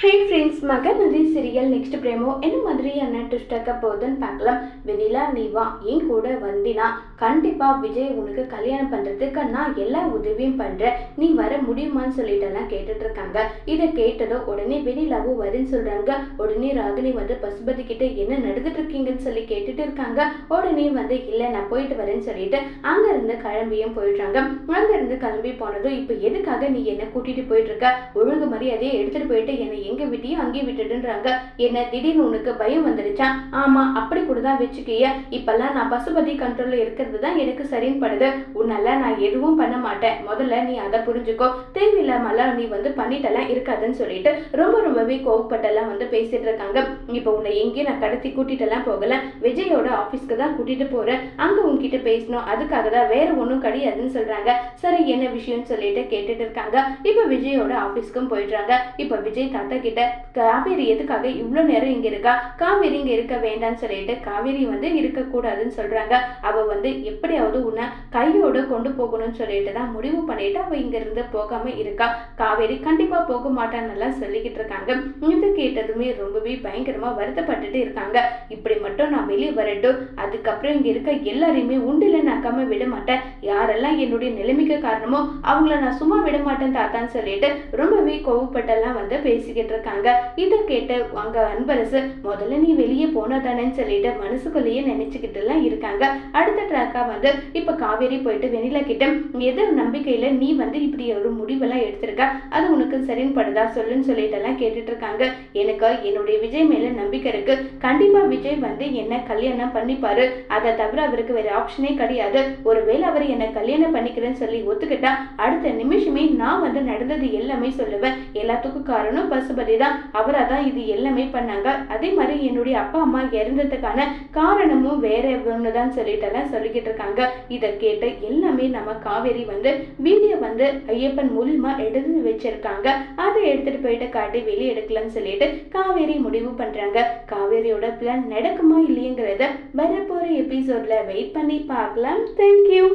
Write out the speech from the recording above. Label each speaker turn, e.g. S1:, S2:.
S1: Hi friends Mahanadi serial next promo. என்ன மாதிரியான twist ஆக்க போகுதுன்னு பார்க்கலாம். வெண்ணிலா நீ வா என் கூட வந்தினா கண்டிப்பாக விஜய் உனக்கு கல்யாணம் பண்ணுறதுக்கு நான் எல்லா உதவியும் பண்ணுறேன் நீ வர முடியுமான்னு சொல்லிட்டெல்லாம் கேட்டுட்டு இருக்காங்க. இதை கேட்டதும் உடனே வெனிலாவும் வரேன்னு சொல்கிறாங்க உடனே ராகினி வந்து பசுபதி கிட்ட என்ன நடந்துட்டு இருக்கீங்கன்னு சொல்லி கேட்டுட்டு இருக்காங்க. உடனே வந்து இல்லை நான் போயிட்டு வரேன்னு சொல்லிட்டு அங்கேருந்து கிளம்பியும் போயிடுறாங்க. அங்கேருந்து கிளம்பி போனதும் இப்போ எதுக்காக நீ என்ன கூட்டிகிட்டு போயிட்டு இருக்க? ஒழுங்கு மரியாதையை எடுத்துகிட்டு போயிட்டு என்னை எங்க விட்டியோ அங்கேயே விட்டுடுன்றாங்க. என்ன திடீர்னு உனக்கு பயம் வந்துடுச்சா ஆமா அப்படி கூட தான் வச்சுக்கிய. இப்பெல்லாம் நான் பசுபதி கண்ட்ரோல்ல இருக்கிறது தான் எனக்கு சரின்னு படுது உன்னால நான் எதுவும் பண்ண மாட்டேன். முதல்ல நீ அதை புரிஞ்சுக்கோ. தேவையில்லாமலாம் நீ வந்து பண்ணிட்டெல்லாம் இருக்காதுன்னு சொல்லிட்டு ரொம்ப ரொம்பவே கோவப்பட்டெல்லாம் வந்து பேசிட்டு இருக்காங்க. இப்போ உன்னை எங்கேயும் நான் கடத்தி கூட்டிட்டெல்லாம் போகல. விஜயோட ஆஃபீஸ்க்கு தான் கூட்டிட்டு போறேன். அங்க உன்கிட்ட பேசணும். அதுக்காக தான் வேற ஒன்றும் கிடையாதுன்னு சொல்றாங்க. சரி என்ன விஷயம்னு சொல்லிட்டு கேட்டுட்டு இருக்காங்க. இப்போ விஜயோட ஆஃபீஸ்க்கும் போயிடுறாங்க. இப்போ விஜய் தாத்தா கிட்ட காவேரி எதுக்காக இவ்வளோ நேரம் இங்க இருக்கா? காவேரி இங்க இருக்க வேண்டாம்னு சொல்லிட்டு காவேரி வந்து இருக்கக்கூடாதுன்னு சொல்கிறாங்க சொல்றாங்க. அவ வந்து எப்படியாவது உன்னை கையோட கொண்டு போகணும்னு சொல்லிட்டு தான் முடிவு பண்ணிட்டு அவ இங்க இருந்து போகாம இருக்கா. காவேரி கண்டிப்பா போக மாட்டான்னு எல்லாம் சொல்லிக்கிட்டு இருக்காங்க. இது கேட்டதுமே ரொம்பவே பயங்கரமா வருத்தப்பட்டுட்டு இருக்காங்க. இப்படி மட்டும் நான் வெளியே வரட்டும். அதுக்கப்புறம் இங்க இருக்க எல்லாரையுமே உண்டில நக்காமல் விட மாட்டேன். யாரெல்லாம் என்னுடைய நிலைமைக்கு காரணமோ அவங்கள நான் சும்மா விட மாட்டேன் தாத்தான்னு சொல்லிட்டு ரொம்பவே கோவப்பட்டெல்லாம் வந்து பேசிக்கிட்டு இருக்காங்க இதை கேட்டு அங்க அன்பரசு முதல்ல நீ வெளியே போனதானேன்னு சொல்லிட்டு மனசுக்குள்ளேயே நினைச்சுக்கிட்டு எல்லாம் இருக்காங்க. அடுத்த ட்ராக்கா வந்து இப்ப காவேரி போயிட்டு வெண்ணிலா கிட்ட எது நம்பிக்கையில நீ வந்து இப்படி ஒரு முடிவெல்லாம் எடுத்திருக்க? அது உனக்கு சரின்னு சொல்லுன்னு சொல்லிட்டு எல்லாம் கேட்டுட்டு இருக்காங்க எனக்கு என்னுடைய விஜய் மேல நம்பிக்கை இருக்கு. கண்டிப்பா விஜய் வந்து என்ன கல்யாணம் பண்ணிப்பாரு. அதை தவிர அவருக்கு வேற ஆப்ஷனே கிடையாது. ஒருவேளை அவர் என்ன கல்யாணம் பண்ணிக்கிறேன்னு சொல்லி ஒத்துக்கிட்டா அடுத்த நிமிஷமே நான் வந்து நடந்தது எல்லாமே சொல்லுவேன். எல்லாத்துக்கும் காரணம் பசு பசுபதி தான் அவராக தான் இது எல்லாமே பண்ணாங்க. அதே மாதிரி என்னுடைய அப்பா அம்மா இறந்ததுக்கான காரணமும் வேற ஒண்ணுதான் சொல்லிட்டு எல்லாம் சொல்லிக்கிட்டு இருக்காங்க. இதை கேட்டு எல்லாமே நம்ம காவேரி வந்து வீடியோ வந்து ஐயப்பன் மூலியமா எடுத்து வச்சிருக்காங்க. அதை எடுத்துட்டு போயிட்டு காட்டி வெளியே எடுக்கலாம்னு சொல்லிட்டு காவேரி முடிவு பண்றாங்க. காவேரியோட பிளான் நடக்குமா இல்லையங்கிறத வரப்போற எபிசோட்ல வெயிட் பண்ணி பார்க்கலாம். தேங்க்யூ